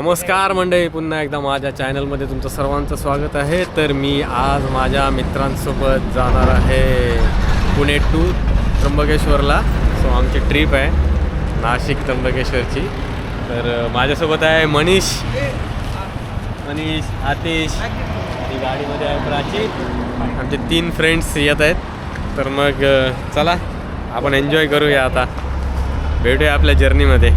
नमस्कार मंडळी पुन्हा एकदा माझ्या चॅनलमध्ये तुमचं सर्वांचं स्वागत आहे. तर मी आज माझ्या मित्रांसोबत जाणार आहे पुणे टू त्र्यंबकेश्वरला. सो आमची ट्रिप आहे नाशिक त्र्यंबकेश्वरची. तर माझ्यासोबत आहे मनीष. मनीष आतिश. आणि गाडीमध्ये आहे प्राची. आमचे तीन फ्रेंड्स येत आहेत. तर मग चला आपण एन्जॉय करूया आता. भेटूया आपल्या जर्नीमध्ये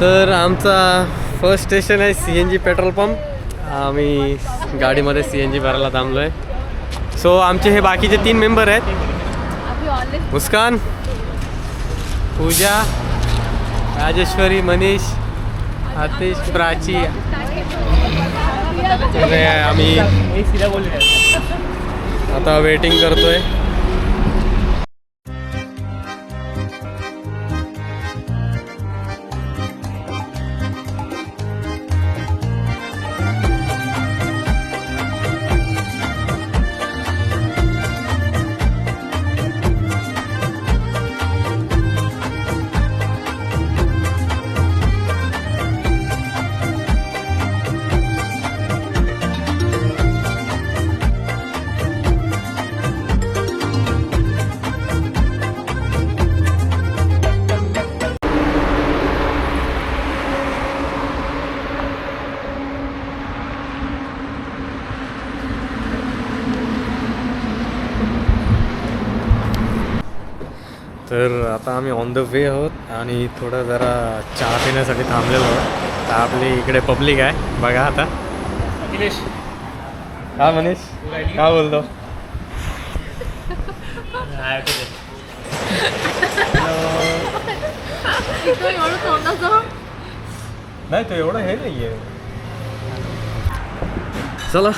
तर आमचा फर्स्ट स्टेशन आहे C N G petrol pump आम्ही गाडीमध्ये सी एन जी भरायला थांबलो आहे सो आमचे हे बाकीचे तीन मेंबर आहेत. मुस्कान पूजा राजेश्वरी मनीष आतिश प्राची. आम्ही आता वेटिंग करतोय. आता आम्ही ऑन द वे आहोत आणि थोडं जरा चहा पिण्यासाठी थांबलेलो आहोत. तर आपली इकडे पब्लिक आहे. बघा आता. हा मनीष. का बोलतो? नाही तो एवढं हे नाही आहे चला.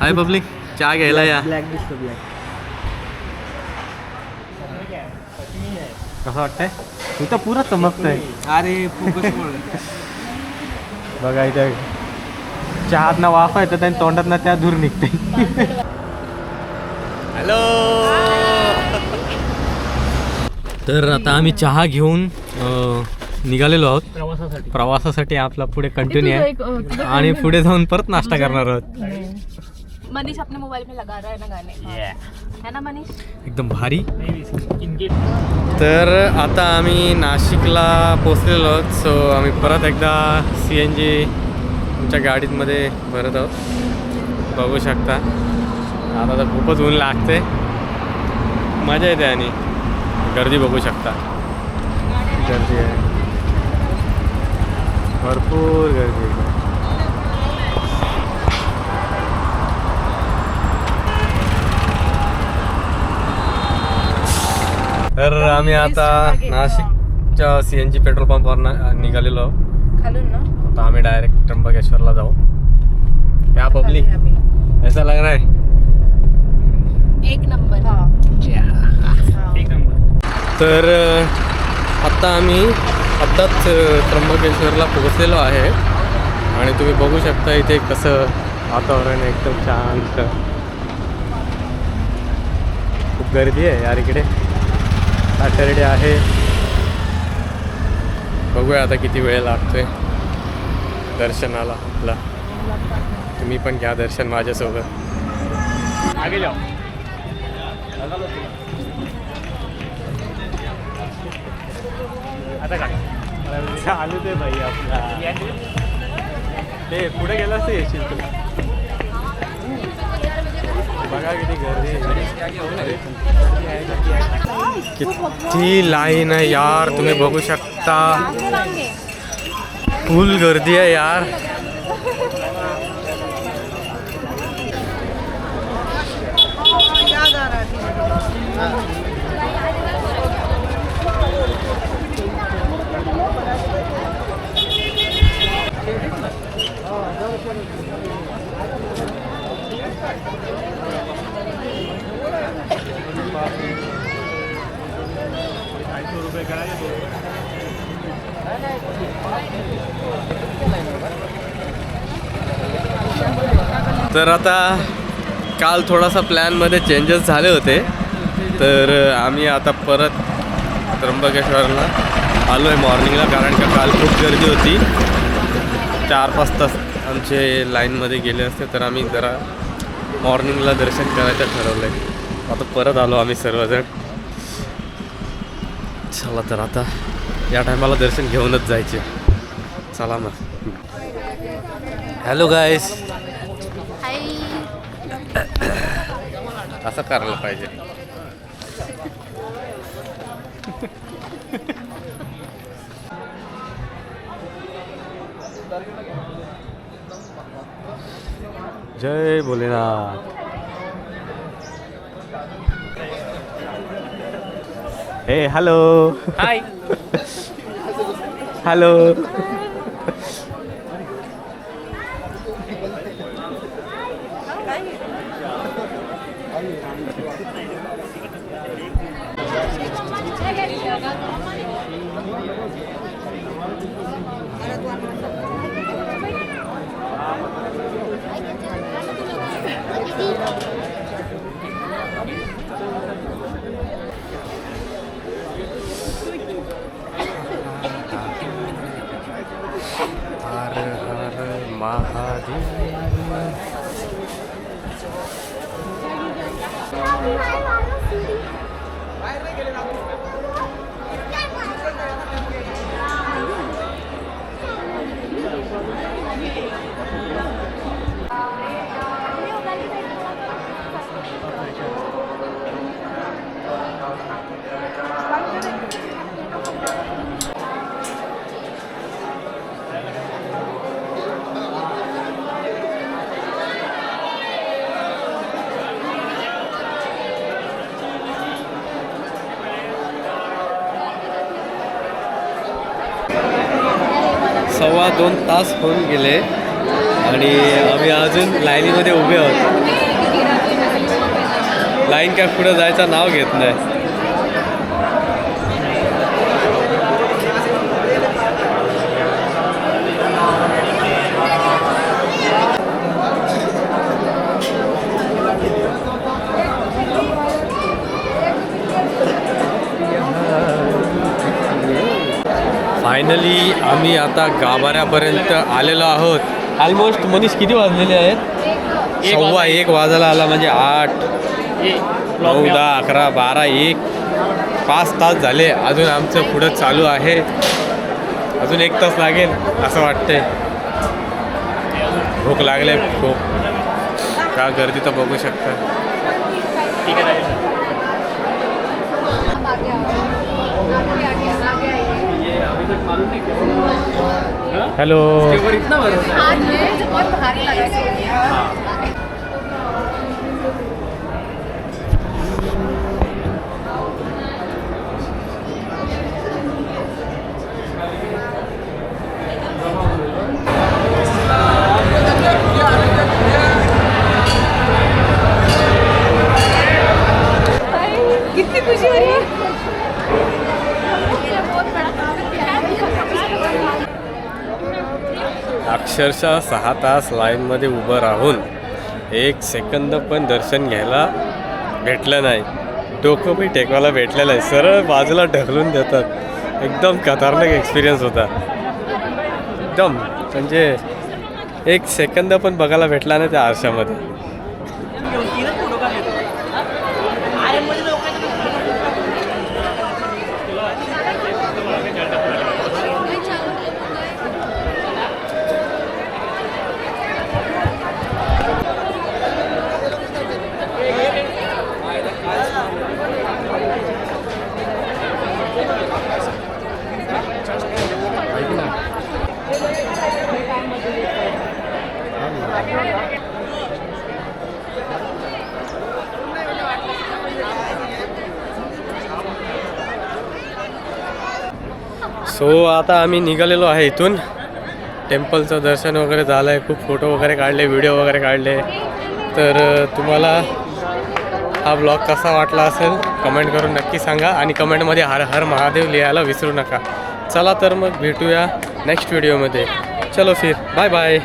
हाय पब्लिक चहा घ्यायला या. ब्लॅक दिसतो ब्लॅक कसं वाटतंय? तू तर पुरा चमकतंय. अरे फोकस बघा इथे. चहात ना वाफ आहे तर त्याने तोंडात ना त्या दूर निघते हॅलो. तर आता आम्ही चहा घेऊन अं, निघालेलो आहोत. प्रवासासाठी. प्रवासासाठी आपला पुढे कंटिन्यू आहे. आणि पुढे जाऊन परत नाश्ता करणार आहोत. मनीष अपने मोबाइल में लगा रहा है ना गाने। है। ना मनीष? एकदम भारी। तर आता आम्ही नाशिकला पोचलेलो आहोत. सो आम्ही परत एकदा सी एन जी आमच्या गाडीमध्ये भरत आहोत. बघू शकता. आता तर खूपच ऊन लागते. मजा येते आणि गर्दी बघू शकता. गर्दी आहे. भरपूर गर्दी आम्ही आता नाशिकच्या सी एन जी पेट्रोल पंपवर ना- निघालेलो. आहोत खालून ना आता आम्ही डायरेक्ट त्र्यंबकेश्वरला जाऊ. क्या पब्लिक ऐसा लग रहा है. एक नंबर. हा. एक नंबर. तर आत्ता आम्ही आत्ताच त्र्यंबकेश्वरला पोहोचलेलो आहे. आणि तुम्ही बघू शकता इथे कसं वातावरण एकदम शांत. खूप गर्दी आहे यार इकडे. सॅटरडे आहे. बघूया आता किती वेळ लागतोय दर्शनाला. आपला तुम्ही पण घ्या दर्शन माझ्यासोबत. आगे जाओ आता काय? चालू ते भाई आपला. ते पुढे गेलास तर येशील तू. बघा किती है लाईन आहे यार तुम्ही बघू शकता। फुल गर्दी आहे यार। तर आता काल थोडासा प्लॅनमध्ये चेंजेस झाले होते. तर आम्ही आता परत त्र्यंबकेश्वरला आलो आहे मॉर्निंगला कारण का काल खूप गर्दी होती. चार पाच तास आमचे लाईनमध्ये गेले असते तर आम्ही जरा मॉर्निंगला दर्शन करायचं ठरवलं आहे आता परत आलो आम्ही सर्वजण. चला तर आता या टायमाला दर्शन घेऊनच जायचे. चला मग. हॅलो गायस हाय असं करायला पाहिजे. जय भोलेनाथ. हे हॅलो हाय हॅलो हर हर महादेव सव्वा दोन तास होऊन गेले. आणि आम्ही अजून लाईनीमध्ये उभे आहोत. लाईन काय पुढं जायचं नाव घेत नाही. फायनली आम्ही आता गाभाऱ्यापर्यंत आलेलो आहोत. ऑलमोस्ट मनीष किती वाजलेले आहेत? सव्वा एक वाजायला आला म्हणजे आठ नऊ दहा अकरा बारा एक. पाच तास झाले. अजून आमचं पुढं चालू आहे. अजून एक तास लागेल असं वाटतंय. भूक लागले खूप. का गर्दी तर बघू शकता. ठीक आहे हॅलो। इतना भरोसा आज मुझे बहुत भारी लगा है कितनी खुशी हो रही है। अक्षरशः सहा तास लाईनमध्ये उभं राहून एक सेकंद पण दर्शन घ्यायला भेटलं नाही. डोकं बी टेकवायला भेटलेलं आहे सरळ बाजूला ढकलून देतात. एकदम खतरनाक एक्सपिरियन्स होता. एकदम. म्हणजे एक सेकंद पण बघायला भेटला नाही त्या आरशामध्ये. सो आता आम्ही निघालेलो आहे इथून. टेम्पलचं दर्शन वगैरे झालं आहे खूप फोटो वगैरे काढले व्हिडिओ वगैरे काढले. तर तुम्हाला हा ब्लॉग कसा वाटला असेल कमेंट करून नक्की सांगा. आणि कमेंटमध्ये हर हर महादेव लिहायला विसरू नका. चला तर मग भेटूया नेक्स्ट व्हिडिओमध्ये चलो फिर. Bye bye